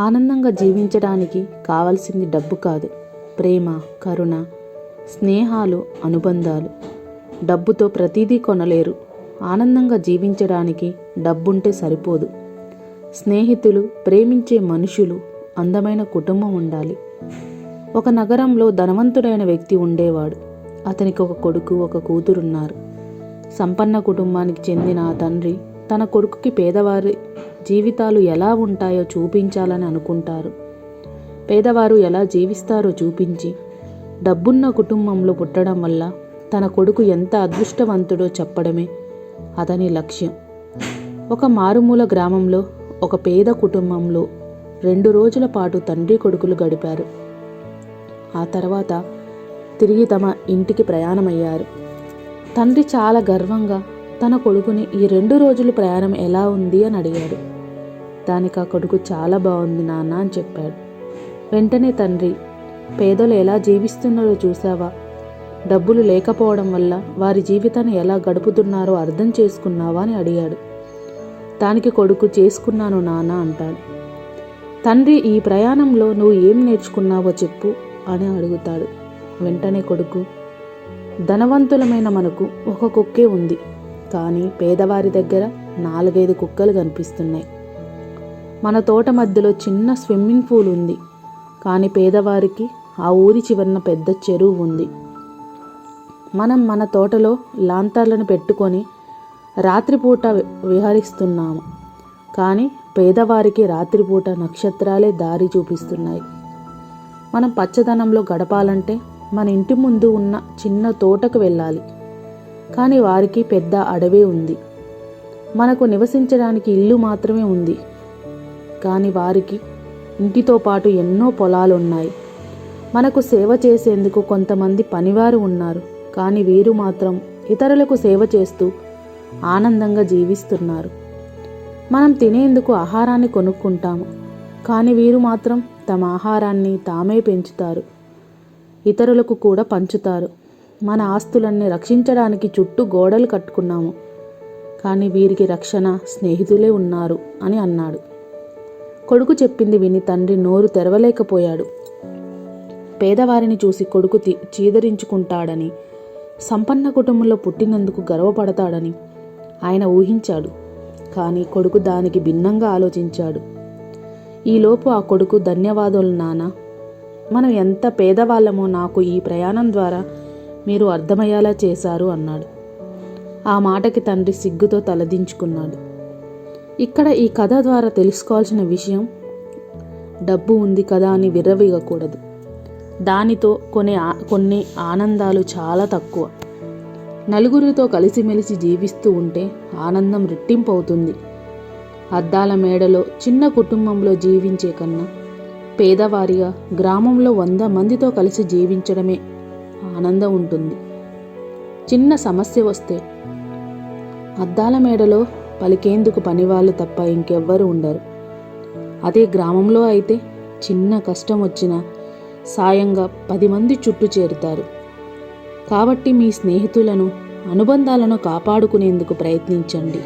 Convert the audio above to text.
ఆనందంగా జీవించడానికి కావలసింది డబ్బు కాదు. ప్రేమ కరుణ స్నేహాలు అనుబంధాలు. డబ్బుతో ప్రతిదీ కొనలేరు. ఆనందంగా జీవించడానికి డబ్బుంటే సరిపోదు. స్నేహితులు ప్రేమించే మనుషులు అందమైన కుటుంబం ఉండాలి. ఒక నగరంలో ధనవంతుడైన వ్యక్తి ఉండేవాడు. అతనికి ఒక కొడుకు ఒక కూతురున్నారు. సంపన్న కుటుంబానికి చెందిన ఆ తండ్రి తన కొడుకుకి పేదవారి జీవితాలు ఎలా ఉంటాయో చూపించాలని అనుకుంటారు. పేదవారు ఎలా జీవిస్తారో చూపించి డబ్బున్న కుటుంబంలో పుట్టడం వల్ల తన కొడుకు ఎంత అదృష్టవంతుడో చెప్పడమే అతని లక్ష్యం. ఒక మారుమూల గ్రామంలో ఒక పేద కుటుంబంలో రెండు రోజుల పాటు తండ్రి కొడుకులు గడిపారు. ఆ తర్వాత తిరిగి తమ ఇంటికి ప్రయాణమయ్యారు. తండ్రి చాలా గర్వంగా తన కొడుకుని ఈ రెండు రోజులు ప్రయాణం ఎలా ఉంది అని అడిగాడు. దానికి ఆ కొడుకు చాలా బాగుంది నాన్న అని చెప్పాడు. వెంటనే తండ్రి పేదలు ఎలా జీవిస్తున్నారో చూసావా డబ్బులు లేకపోవడం వల్ల వారి జీవితాన్ని ఎలా గడుపుతున్నారో అర్థం చేసుకున్నావా అని అడిగాడు. దానికి కొడుకు చేసుకున్నాను నాన్న అంటాడు. తండ్రి ఈ ప్రయాణంలో నువ్వు ఏం నేర్చుకున్నావో చెప్పు అని అడుగుతాడు. వెంటనే కొడుకు ధనవంతులమైన మనకు ఒక కుక్కే ఉంది. కానీ పేదవారి దగ్గర నాలుగైదు కుక్కలు కనిపిస్తున్నాయి. మన తోట మధ్యలో చిన్న స్విమ్మింగ్ పూల్ ఉంది. కానీ పేదవారికి ఆ ఊరి చివరన పెద్ద చెరువు ఉంది. మనం మన తోటలో లాంతర్లను పెట్టుకొని రాత్రిపూట విహరిస్తున్నాము. కానీ పేదవారికి రాత్రిపూట నక్షత్రాలే దారి చూపిస్తున్నాయి. మనం పచ్చదనంలో గడపాలంటే మన ఇంటి ముందు ఉన్న చిన్న తోటకు వెళ్ళాలి. కానీ వారికి పెద్ద అడవే ఉంది. మనకు నివసించడానికి ఇల్లు మాత్రమే ఉంది. కానీ వారికి ఇంటితో పాటు ఎన్నో పొలాలు ఉన్నాయి మనకు సేవ చేసేందుకు కొంతమంది పనివారు ఉన్నారు కానీ వీరు మాత్రం ఇతరులకు సేవ చేస్తూ ఆనందంగా జీవిస్తున్నారు. మనం తినేందుకు ఆహారాన్ని కొనుక్కుంటాము కానీ వీరు మాత్రం తమ ఆహారాన్ని తామే పెంచుతారు ఇతరులకు కూడా పంచుతారు. మన ఆస్తులన్నీ రక్షించడానికి చుట్టూ గోడలు కట్టుకున్నాము కానీ వీరికి రక్షణ స్నేహితులే ఉన్నారు అని అన్నాడు. కొడుకు చెప్పింది విని తండ్రి నోరు తెరవలేకపోయాడు. పేదవారిని చూసి కొడుకు చీదరించుకుంటాడని సంపన్న కుటుంబంలో పుట్టినందుకు గర్వపడతాడని ఆయన ఊహించాడు. కానీ కొడుకు దానికి భిన్నంగా ఆలోచించాడు. ఈలోపు ఆ కొడుకు ధన్యవాదాలు నాన్న మనం ఎంత పేదవాళ్ళమో నాకు ఈ ప్రయాణం ద్వారా మీరు అర్థమయ్యేలా చేశారు అన్నాడు. ఆ మాటకి తండ్రి సిగ్గుతో తలదించుకున్నాడు. ఇక్కడ ఈ కథ ద్వారా తెలుసుకోవాల్సిన విషయం డబ్బు ఉంది కదా అని విర్రవీగకూడదు. దానితో కొన్ని ఆ- కొన్ని ఆనందాలు చాలా తక్కువ. నలుగురితో కలిసిమెలిసి జీవిస్తూ ఉంటే ఆనందం రెట్టింపు అవుతుంది అద్దాల మేడలో చిన్న కుటుంబంలో జీవించే కన్నా పేదవారిగా గ్రామంలో వంద మందితో కలిసి జీవించడమే ఆనందం ఉంటుంది. చిన్న సమస్య వస్తే అద్దాల మేడలో పలికేందుకు పనివాళ్ళు తప్ప ఇంకెవ్వరు ఉండరు. అదే గ్రామంలో అయితే చిన్న కష్టం వచ్చినా సాయంగా పది మంది చుట్టూ చేరుతారు. కాబట్టి మీ స్నేహితులను అనుబంధాలను కాపాడుకునేందుకు ప్రయత్నించండి.